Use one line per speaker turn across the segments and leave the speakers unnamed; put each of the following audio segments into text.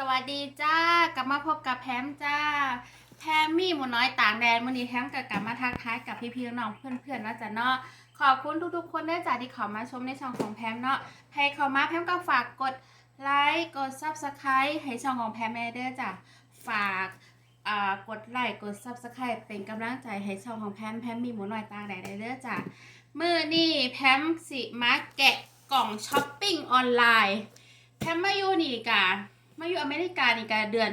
สวัสดีจ้ากลับมาพบกับแพมจ้า แพมมี่หมูน้อยต่างแดนวันนี้แพมกับกลับมาทักทายกับพี่ๆน้องเพื่อนๆนะจ๊ะเนาะขอบคุณทุกๆ คนด้วยจ้ะที่เข้ามาชมในช่องของแพมเนาะใครเข้ามาแพมก็ฝากกดไลค์กด subscribe ให้ช่องของแพมแม่เด้อจ้ะฝากอ่ากดไลค์กด subscribe เป็นกำลังใจให้ช่องของแพมแพมมี่หมูน้อยต่างแดนด้เด้อจ้ะมื้อนี้แพมสิมาแกะกล่องช้อปปิ้งออนไลน์แพมมาอยู่นี่กะ มาอยู่อเมริกานี่ก็เดือน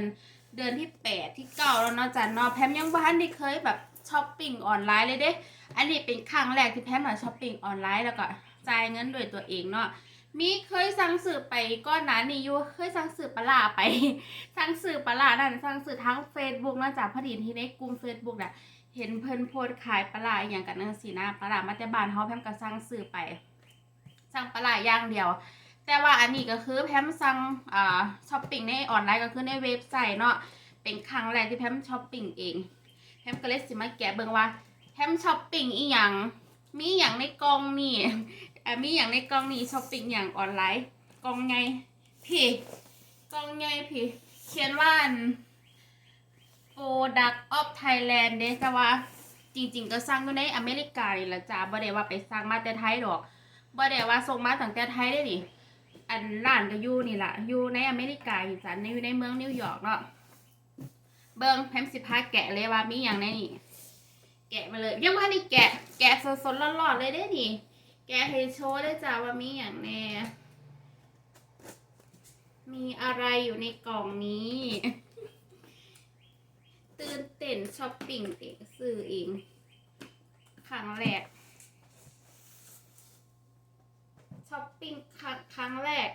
เดือนที่แปดที่เก้าแล้วเนาะจ้ะเนาะแพมยังบ้านได้เคยแบบช้อปปิ้งออนไลน์เลยเด้ อันนี้เป็นครั้งแรกที่แพมมาช้อปปิ้งออนไลน์แล้วก็จ่ายเงินด้วยตัวเองเนาะมีเคยสั่งสื่อไปก้อนหนานี่อยู่เคยสั่งสื่อปลาไป สั่งสื่อปลานั่นสั่งสื่อทั้ง Facebook นาะจ้ะพอดีที่ในกลุ่ม Facebook น่ะเห็นเพิ่นโพสขายปลาอย่างกันนั่นสินะปลามาแต่บ้านเฮาแพมก็สั่งสื่อไป สั่งปลาร้าอย่างเดียว แต่ว่าอันนี้ก็คือแพมสั่งอ่าช้อปปิ้งในออนไลน์ก็คือในเว็บไซต์เนาะเป็นครั้งแรกที่แพมช้อปปิ้งเองแพมก็เลยสิมาแกะเบิ่งว่าแพมช้อปปิ้งอีหยังมีอย่างในกล่องนี่อ่ามีอย่างในกล่องนี่ช้อปปิ้งอย่างออนไลน์กล่องไงพี่กล่องไงพี่เขียนว่า Product of Thailand เด้แต่ว่าจริง ๆ ก็สั่งอยู่ในอเมริกานี่ละจ้าบ่ได้ว่าไปสั่งมาแต่ไทยดอกบ่ได้ว่าส่งมาตั้งแต่ไทยได้ดิ อันร้านก็อยู่นี่ล่ะอยู่ในอเมริกาอยู่จ้ะในอยู่ในเมืองนิวยอร์กเนาะเบิ่งแพมสิพาแกะเลยว่ามีอย่างในนี่ แกะมาเลยยังว่านี่แกะ แกะสดๆร้อนๆเลยได้ดิแกะให้โชว์ได้จ้าว่ามีอย่างแน่มีอะไรอยู่ในกล่องนี้ ตื่นเต้นช้อปปิ้งเองซื้อเองครั้งแรก ช้อปปิ้งครั้งแรก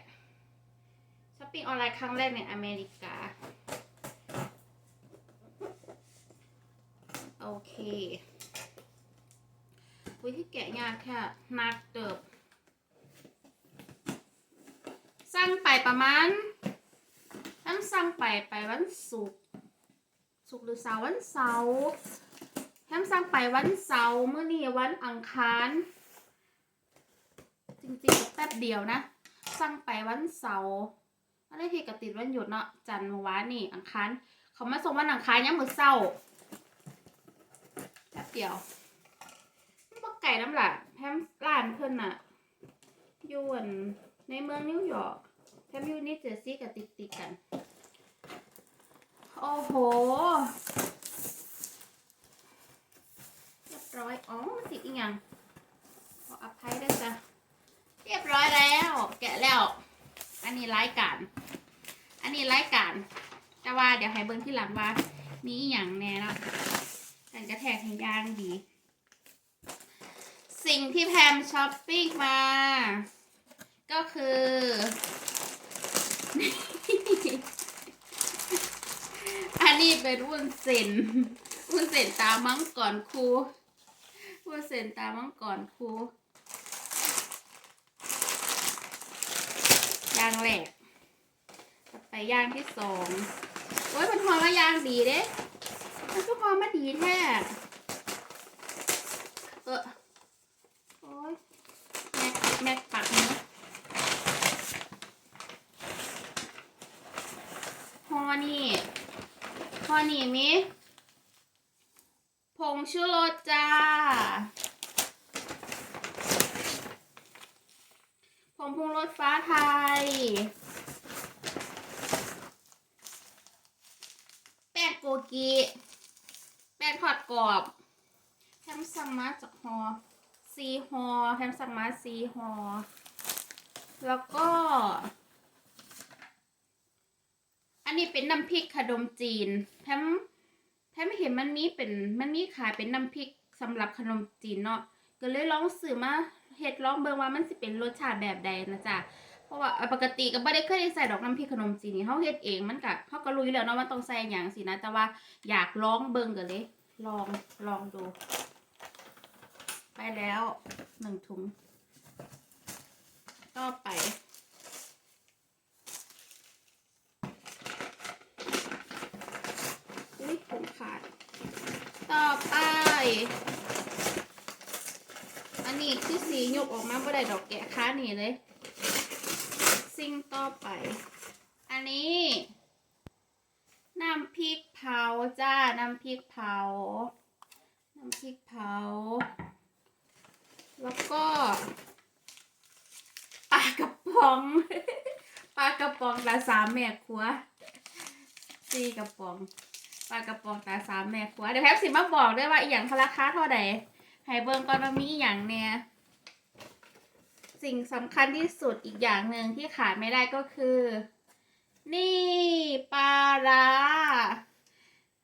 ช้อปปิ้งออนไลน์ครั้งแรกในอเมริกา โอเควิธีแกะยากแค่นักเติบสั่งไปประมาณตั้งสั่งไปไปวันศุกร์ศุกร์หรือเสาร์วันเสาร์แฮมสั่งไปวันเสาร์เมื่อนี้วันอังคาร จริงๆแป๊บเดียวนะสั่งไปวันเสาร์อะไรที่กติดวันหยุดเนาะจันทร์เมื่อวานนี่อังคารเขามาส่งวันอังคารยังมือเศร้าแป๊บเดียวมันบอกไก่น้ำหละแพมร้านเพิ่นน่ะอยู่อั่นในเมืองนิวยอร์กแพมอยู่นิเจอร์ซีย์กับติดติดกัน โอ้โหเรียบร้อยอ๋อมันติดอีกอย่างขออภัยด้วยจ้ะ เรียบร้อยแล้ว แกะแล้ว อันนี้ไร้การอันนี้ไร้การแต่ว่าเดี๋ยวให้เบิ้งที่หลังว่า มีอย่างแน่เนาะกันกระแทกให้ย่างดี สิ่งที่แพมช้อปปิ้งมา ก็คือ อันนี้เป็นวุ้นเส้นวุ้นเส้นตามังกรคูวุ้นเส้นตามังกรคู ย่างแรกต่อไปย่างที่สองโอ้ยมันหอมมาย่างดีเด้มันก็หอมมาดีแท้เออโอ้ยแม็กแม็กปักเนี้หอนี่หอนี่มิผงชูรสจ้า ผงปรุงรสฟ้าไทยแป้งโกกิแป้งทอดกรอบแฮมซังมาจากฮอซีฮอแฮมซังมาซีฮอแล้วก็ อันนี้เป็นน้ำพริกขนมจีนแพมแพมเห็นมันมีเป็นมันมีขายเป็นน้ำพริกสำหรับขนมจีนเนาะ ก็เลยลองซื้อมาเฮ็ดลองเบิ่งว่ามันสิเป็นรสชาติแบบใดนะจ๊ะเพราะว่าปกติก็บ่ได้เคยได้ใส่ดอกน้ำพริกขนมจีนนี่เฮาเฮ็ดเองมันก็เฮาก็รู้อยู่แล้วเนาะว่าต้องใส่หยังสินะ แต่ว่าอยากลองเบิ่งก็เลย ลองลองดู ไปแล้วหนึ่งถุงต่อไปอุ้ยผมขาด ต่อไป นนี้คือสียกออกมาบ่ได้ดอกแกะค้านี่เลย สิ่งต่อไป อันนี้น้ำพริกเผาจ้า น้ำพริกเผา น้ำพริกเผา แล้วก็ปลากระป๋องปลากระป๋องตาสามแม่ครัวสี่กระป๋องปลากระป๋องตาสามแม่ครัวเดี๋ยวแพบสิมาบอกด้วยว่าอีหยังราคาเท่าใด ให้เบิ่งก่อนว่ามีอย่างเนี่ยสิ่งสำคัญที่สุดอีกอย่างหนึ่งที่ขาดไม่ได้ก็คือ นี่ปลาร้า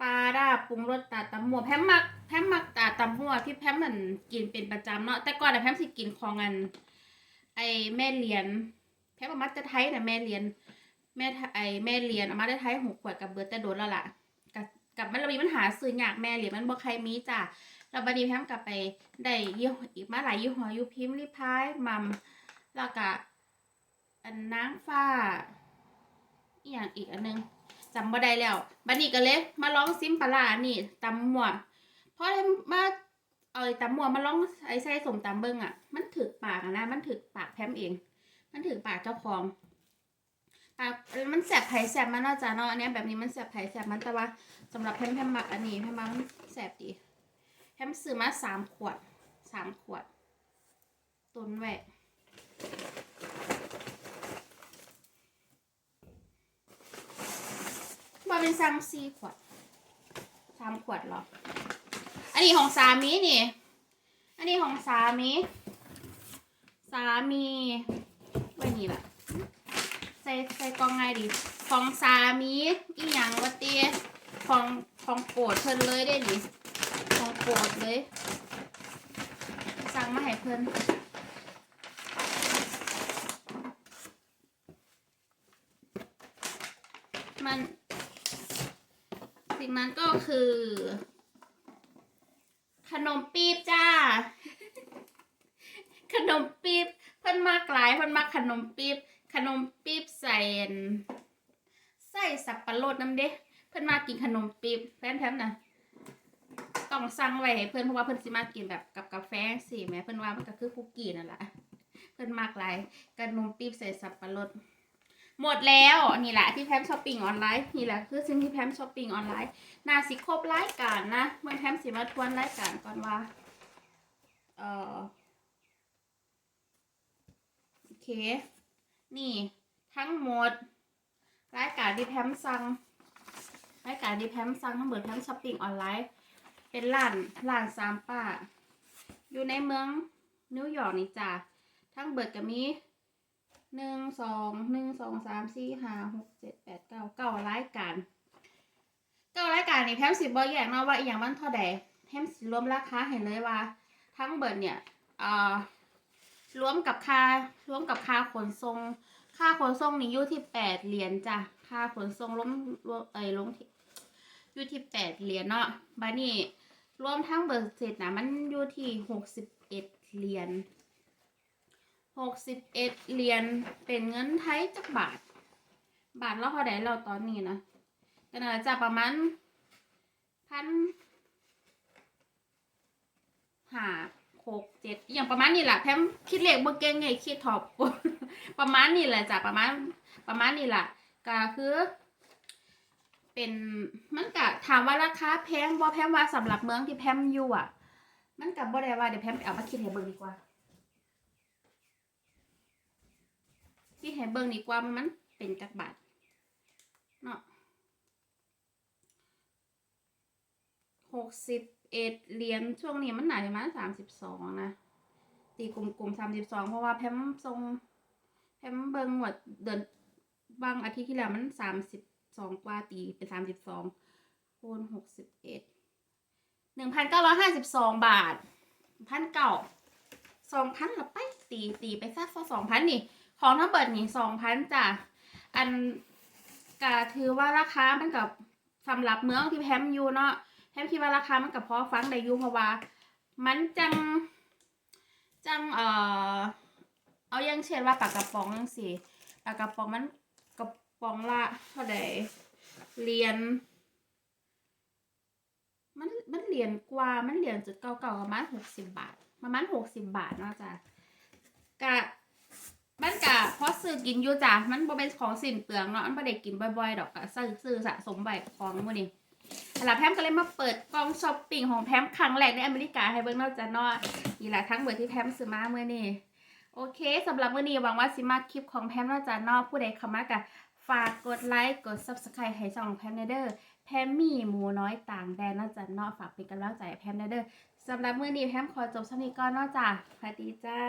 ปลาร้าปรุงรสตาตำมัวแพมมักแพมมักตาตำมัวที่แพมมันกินเป็นประจำเนาะแต่ก่อนอแพมสิกินของอัน ไอแม่เลียน แพมเอามาจะไทยนะแม่เลียน แม่ไอแม่เลียนอามาได้ไทยหกขวดกับเบิร์ตแต่โดนแล้วล่ะกับกับมันเรามีปัญหาซื้ออยากแม่เลียนมันบ่ใครมีจ้ะ เราบัดนี้แพมกลับไปได้ยี่ห้ออีกมาหลายยี่ห้ออยู่พิมพ์ริพายมัมแล้วก็อันนางฟ้าอีกอย่างอีกอันหนึงจำบ่ได้แล้วบัดนี้ก็เลยมาลองซิมปลาร้านี่ตำหมวดเพราะมาเอาไอ้ตำหมวดมาลองไอ้ใส่สมตำเบิ้งอะ มันถึกปากนะ มันถึกปากแพมเอง มันถึกปากเจ้าของปากมันแสบไผ่แสบมันเนาจ้าเนาะอันนี้แบบนี้มันแสบไผ่แสบมันแต่ว่าสำหรับแพมแพมมักอันนี้แพมมันแสบดี แพมซื้อมาสามขวดสามขวด ตุนไว้มาเป็นซังซีขวดสามขวดหรอ อันนี้ของสามีนี่ อันนี้ของสามี สามีไว้นี่แหละใส่ใส่กล่องไงดี ของสามีอีหยังวะเตี้ยของของโปรดเพิ่นเลยได้ดิขอ โปรดเลย สั่งมาให้เพิ่นมัน สิ่งนั้นก็คือ ขนมปี๊บจ้า ขนมปี๊บเพิ่นมากหลายเพิ่นมากขนมปี๊บขนมปี๊บใส่ใส่สับปะรดน้ำเด้เพิ่นมากินขนมปี๊บแฟนแพมนะ ต้องสั่งไว้ให้เพิ่อนเพราะว่าเพิ่อนสิมากินแบบกับกาแฟสิแม่เพิ่อนว่ามันก็คือคุกกี้นั่นแหละเพิ่อนมากหลายขนมปี๊บใส่สับปะรดหมดแล้วนี่แหละที่แพมช้อปปิ้งออนไลน์นี่แหละคือสิ่งที่แพมช้อปปิ้งออนไลน์น่าสิครบรายการนะเมื่อแพมสิมาทวนรายการก่อนว่าเออโอเค นี่ทั้งหมดรายการที่แพมสั่งรายการที่แพมสั่งทั้งหมดแพมช้อปปิ้งออนไลน์ เป็นร้านร้านซามป้า อยู่ในเมืองนิวยอร์กนี่จ้ะทั้งเบิดก็มีหนึ่งสองหนึ่งสองสามสี่ห้าหกเจ็ดแปดเก้าเก้ารายการเก้ารายการนี่แพมสิบบอแยกเนาะว่าอีหยังมันเท่าใดแพมสิรวมราคาเห็นเลยว่า ทั้งเบิดเนี่ยเอ่อรวมกับค่ารวมกับค่าขนส่งค่าขนส่งนี่อยู่ที่แปดเหรียญจ้ะค่าขนส่งรวมรวมเอ้ยลงที่อยู่ที่แปดเหรียญเนาะบัดนี้ รวมทั้งเบิดเสร็จนะมันอยู่ที่หกสิบเอ็ดเหรียญหกสิบเอ็ดเหรียญเป็นเงินไทยจักบาท บาทเราเท่าไดเราตอนนี้นะก็น่าจะประมาณพันห้าหกเจ็ดอย่างประมาณนี้แหละแพมคิดเลขบ่เก่งไงคิดถอบประมาณนี้แหละจ้ะประมาณประมาณนี้แหละก็คือ เป็นมันกะถามว่าราคาแพงบ่แพมว่าสำหรับเมืองที่แพมอยู่อะ มันกับบ่ได้ว่าเดี๋ยวแพมไปเอามาคิดให้เบิ่งดีกว่าที่ให้เบิ่งดีกว่ามันเป็นจักบาทเนาะหกสิบเอ็ดเหรียญช่วงนี้มันหนาประมาณสามสิบสองนะตีกลุ่มๆสามสิบสองเพราะว่าแพมทรงแพมเบิ่งหมดเดือนบางอาทิตย์ที่แล้วมันสามสิบ สองกว่าตีเป็นสามสิบสองคูณหกสิบเอ็ดหนึ่งพันเก้าร้อยห้าสิบสองบาทพันเก่าสองพันละไปตีตีไปสักสองพันนี่ ของทั้งเบิดนี่สองพันจ้ะอันกะถือว่าราคามันกับสำหรับเมืองที่แพมอยู่เนาะแพมคิดว่าราคามันกับพอฟังได้อยู่เพราะว่า มันจังจังเอ่อเอาอย่างเช่นว่าปากกระป๋องจังสิปากกระป๋องมัน ปองละเท่าใดเหรียญมันมันเหรียญกว่ามันเหรียญจุดเก่าๆประมาณหกสิบบาท ประมาณหกสิบบาทเนาะจ้ะกะมันกะเพราะซื้อกินอยู่จ้ะมันบ่เป็นของสินเปลืองเนาะมันบ่ได้กินบ่อยๆดอกกะซื้อซื้อสะสมใบของมื้อนี้หลับแพมก็เลยมาเปิดกล่องช้อปปิ้งของแพมครั้งแรกในอเมริกาให้เบิ่งเนาะจ้ะเนาะนี่ล่ะทั้งเบิดที่แพมซื้อมามื้อนี้โอเคสำหรับมื้อนี้หวังว่าสิมาคลิปของแพมเนาะจ้ะเนาะผู้ใดเข้ามากะ ฝากกดไลค์กด Subscribe ให้ช่องแพมเนเดอร์แพมมี่หมูน้อยต่างแดนนาะจ้ะนอฝากเป็นกำลังใจแพมเนเดอร์สำหรับมื้อนี้แพมขอจบเท่านี้ก่อนนอกจากสวัสดีจ้า